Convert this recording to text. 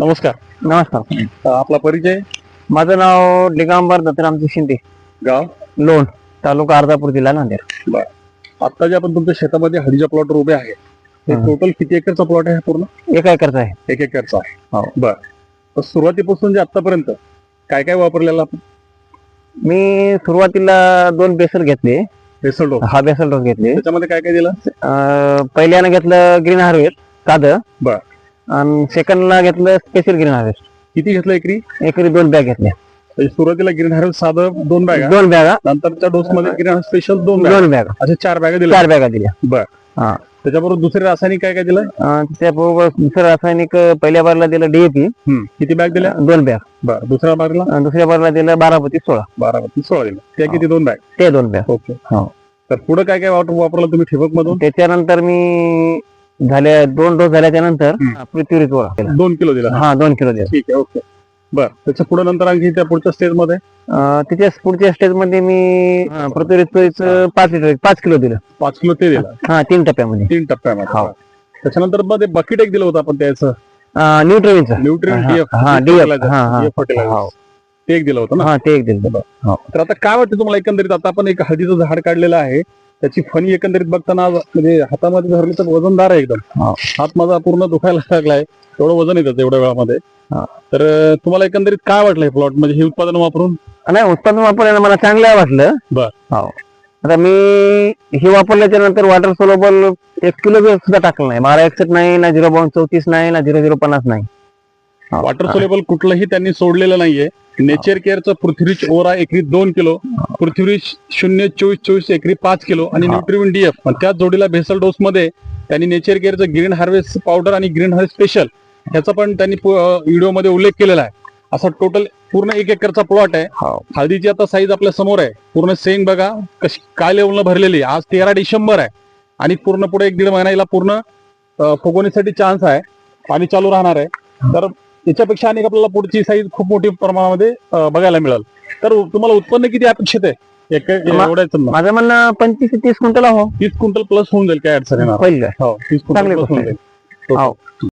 नमस्कार. नमस्कार. अ, आपला परिचय? माझं नाव दिगंबर दत्तरामजी शिंदे. गाव? लोण तालुका अर्धापूर जिल्हा नांदेड. आता जे आपण तुमच्या शेतामध्ये हळदीच्या प्लॉटवर उभे आहे ते हा. टोटल किती एकरचा प्लॉट आहे पूर्ण? एका एकरचा आहे. एक एकरचा आहे. हो. बर. तर सुरुवातीपासून जे आतापर्यंत काय काय वापरलेलं आपण? मी सुरुवातीला दोन बेसल घेतले. Basal dose. हा बेसल डोस घेतले. त्याच्यामध्ये काय काय दिलं? अं, पहिल्यानं घेतलं ग्रीन हार्वेस्ट साधं बर. आणि सेकंडला घेतलं स्पेशल ग्रीन हार्वेस्ट किती घेतलं एकरी? एकरी दोन बॅग घेतल्या. म्हणजे सुरुवातीला ग्रीन हार्वेस्ट साधं दोन बॅगा दोन बॅगा नंतरच्या डोस मध्ये ग्रीन हार्वेस्ट स्पेशल दोन बॅग दोन बॅगा असे चार बॅगा दिल्या. चार बॅगा दिल्या. बर. हा. त्याच्याबरोबर दुसरे रासायनिक काय काय दिलं? अं, त्याबरोबर दुसरं रासायनिक अं, पहिल्या बारला दिलं डीएपी हम्म. किती बॅग दिल्या? दोन बॅग बर. दुसऱ्या बागला आणि दुसऱ्या बारला दिलं बारापती सोळा. बारा बत्तीस सोळा दिलं त्या किती दोन बॅग ते दोन बॅग ओके. हो. तर पुढे काय काय वापर वापरलं तुम्ही ठिबक मधून त्याच्यानंतर मी झाल्या दोन डोस झाल्याच्यानंतर. पृथ्वी गोळा दोन किलो दिला. हा दोन किलो दिला. ठीक आहे ओके. बर. त्याच्या पुढे नंतर आणखी त्या पुढच्या स्टेजमध्ये? अं, त्याच्या पुढच्या स्टेजमध्ये मी पृथ्वी पाच लिटर पाच किलो दिलं. पाच किलो ते दिलं. हा तीन टप्प्यामध्ये. तीन टप्प्यामध्ये. हो. त्याच्यानंतरमध्ये बकेट एक दिलं होतं आपण त्याचं? न्यूट्रोविनचं न्यूट्रिएंट हा, हा, हा, हा. ते एक दिलं होतं ना? हा ते एक दिलं तर आता काय वाटतं तुम्हाला एकंदरीत? आता आपण एक हळदीचं झाड काढलेलं आहे. त्याची फणी एकंदरीत बघताना आज म्हणजे हातामध्ये धरली तर वजनदार आहे एकदम. हात माझा पूर्ण दुखायला लागलाय एवढं वजन येतं एवढ्या वेळामध्ये. तर तुम्हाला एकंदरीत काय वाटलं हे प्लॉट म्हणजे हे उत्पादन वापरून नाही उत्पादन वापरायला मला चांगलं वाटलं बर. हो आता मी हे वापरल्याच्या नंतर वॉटर सोलोबल एक किलो सुद्धा टाकलं नाही बारा एकसठ नाही ना झिरो बावन चौतीस नाही ना झिरो झिरो पन्नास नाही. वॉटर सोलेबल कुठलंही त्यांनी सोडलेलं नाहीये. नेचर केअरचं पृथ्वीच ओरा एकरी दोन किलो पृथ्वी शून्य चोवीस चोवीस एकरी पाच किलो आणि. न्यूट्रिविन डीएफ त्याच जोडीला भेसल डोस मध्ये त्यांनी नेचर केअरचं ग्रीन हार्वेस्ट पावडर आणि ग्रीन हार्वेस्ट स्पेशल ह्याचा पण त्यांनी व्हिडिओमध्ये उल्लेख केलेला आहे. असा टोटल पूर्ण एक एकरचा प्लॉट आहे. हळदीची आता साईज आपल्यासमोर आहे. पूर्ण सेंग बघा कशी काय लेवलनं भरलेली. आज तेरा डिसेंबर आहे. आणि पूर्ण पुढे एक दीड महिना याला पूर्ण अं, फुगवणीसाठी चान्स आहे. पाणी चालू राहणार आहे. तर याच्यापेक्षा अनेक आपल्याला पुढची साईज खूप मोठी प्रमाणामध्ये बघायला मिळेल. तर तुम्हाला उत्पन्न किती अपेक्षित आहे? एवढ्याच माझं म्हणणं पंचवीस तीस क्विंटल हो. तीस क्विंटल प्लस होऊन जाईल काय अडचण येणार. हो तीस क्विंटल प्लस होऊन. जाईल.